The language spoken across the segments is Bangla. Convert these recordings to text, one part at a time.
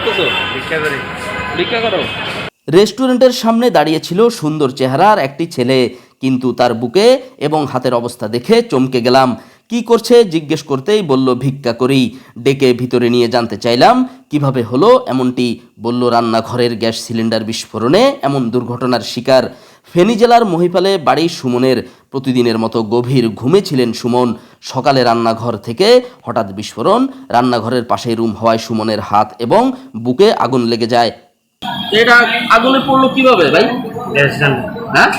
করতেছো ভিক্ষা করি। ভিক্ষা করো। রেস্টুরেন্টের সামনে দাঁড়িয়েছিল সুন্দর চেহারার একটি ছেলে কিন্তু তার বুকে এবং হাতের অবস্থা দেখে চমকে গেলাম। কি করছে জিজ্ঞেস করতেই বলল ভিক্ষা করি। ডেকে ভিতরে নিয়ে জানতে চাইলাম কীভাবে হলো এমনটি? বলল রান্নাঘরের গ্যাস সিলিন্ডার বিস্ফোরণে এমন দুর্ঘটনার শিকার। ফেনী জেলার মহিপালে বাড়ি সুমনের প্রতিদিনের মতো গভীর ঘুমে ছিলেন সুমন। সকালে রান্নাঘর থেকে হঠাৎ বিস্ফোরণ রান্নাঘরের পাশেই রুম হওয়ায় সুমনের হাত এবং বুকে আগুন লেগে যায়। এটা আগুনে পড়ল কীভাবে ভাই? গ্যাস হ্যাঁ?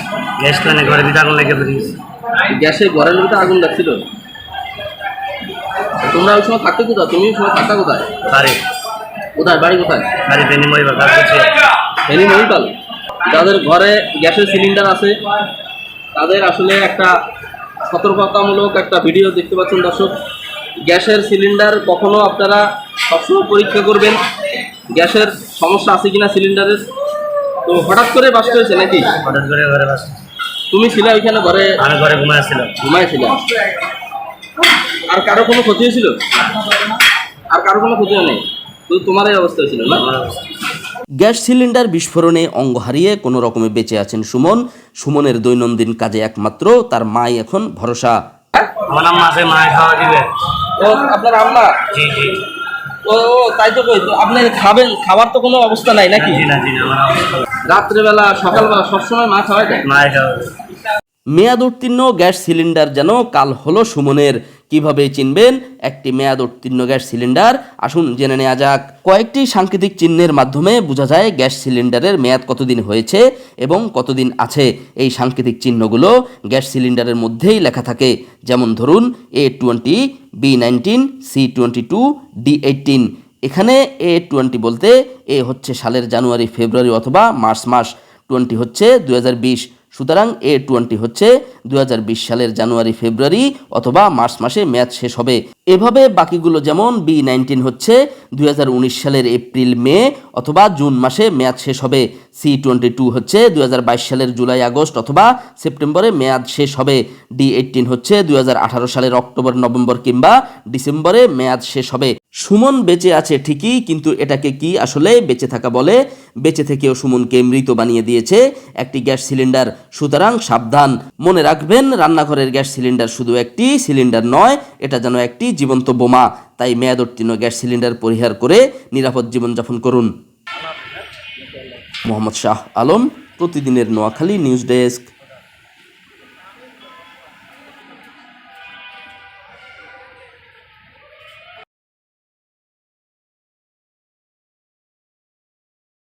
গ্যাস ঘরে দিতে আগুন লেগে বেরিয়েছে গ্যাসে ঘরের ভিতরে আগুন লাগছিল? তোমরা ওই সময় থাকতে কোথায়? তুমি ওই সময় থাকতে কোথায়? বাড়ি। কোথায়? বাড়ি কোথায়? বাড়ি কাজ করছে এনি মহিপাল? যাদের ঘরে গ্যাসের সিলিন্ডার আছে তাদের আসলে একটা সতর্কতামূলক একটা ভিডিও দেখতে পাচ্ছেন দর্শক। গ্যাসের সিলিন্ডার কখনো আপনারা সবসময় পরীক্ষা করবেন গ্যাসের সমস্যা আছে কিনা সিলিন্ডারের। তো হঠাৎ করে বাস্ট হয়েছে নাকি? হঠাৎ করে ঘরে বাস। তুমি ছিলে ওইখানে ঘরে? আমি ঘরে ঘুমায় আসছিলাম ঘুমাইছিলে আর কারও কোনো ক্ষতি হয়েছিল আর কারও কোনো ক্ষতি হয় নাই? তো তোমার এই অবস্থা হয়েছিল না। গ্যাস সিলিন্ডার বিস্ফোরণে অঙ্গ হারিয়ে কোনো রকমে বেঁচে আছেন সুমন। সুমনের দৈনন্দিন কাজে একমাত্র তার মাই এখন ভরসা। আমার খাওয়া দিবে। ও আপনার আম্মা? জি জি। ও ও, তাই তো কই আপনি খাবেন খাবার তো কোনো অবস্থা নাই নাকি? জি না জি না আমার অবস্থা রাত্রেবেলা সকালবেলা সবসময় মা খাওয়া মেয়াদ উত্তীর্ণ গ্যাস সিলিন্ডার যেন কাল হলো সুমনের। কীভাবে চিনবেন? একটি মেয়াদ উত্তীর্ণ গ্যাস সিলিন্ডার। আসুন জেনে নেওয়া যাক। কয়েকটি সাংকেতিক চিহ্নের মাধ্যমে বোঝা যায় গ্যাস সিলিন্ডারের মেয়াদ কতদিন হয়েছে এবং কতদিন আছে। এই সাংকেতিক চিহ্নগুলো গ্যাস সিলিন্ডারের মধ্যেই লেখা থাকে। যেমন ধরুন A twenty B nineteen C twenty two D eighteen এখানে এ টোয়েন্টি বলতে এ হচ্ছে সালের জানুয়ারি, ফেব্রুয়ারি অথবা মার্চ মাস। টোয়েন্টি হচ্ছে দু হাজার বিশ। সুতরাং এ টোয়েন্টি হচ্ছে দুই হাজার বিশ সালের জানুয়ারি, ফেব্রুয়ারি অথবা মার্চ মাসে ম্যাচ শেষ হবে। এভাবে বাকিগুলো যেমন বি নাইনটিন হচ্ছে দু হাজার উনিশ সালের এপ্রিল, মে অথবা জুন মাসে মেয়াদ শেষ হবে। সি টোয়েন্টি টু হচ্ছে দুই হাজার বাইশ সালের জুলাই, আগস্ট অথবা সেপ্টেম্বরে মেয়াদ শেষ হবে। ডি এইটিন হচ্ছে দুই হাজার আঠারো সালের অক্টোবর, নভেম্বর কিংবা ডিসেম্বরে মেয়াদ শেষ হবে। সুমন বেঁচে আছে ঠিকই, কিন্তু এটাকে কি আসলে বেঁচে থাকা বলে? বেঁচে থেকেও সুমনকে মৃত বানিয়ে দিয়েছে একটি গ্যাস সিলিন্ডার। সুতরাং সাবধান। মনে রাখবেন, রান্নাঘরের গ্যাস সিলিন্ডার শুধু একটি সিলিন্ডার নয়, এটা যেন একটি জীবন্ত বোমা। তাই মেয়াদোত্তীর্ণ গ্যাস সিলিন্ডার পরিহার করে নিরাপদ জীবনযাপন করুন। মোহাম্মদ শাহ আলম, প্রতিদিনের নোয়াখালী নিউজ ডেস্ক।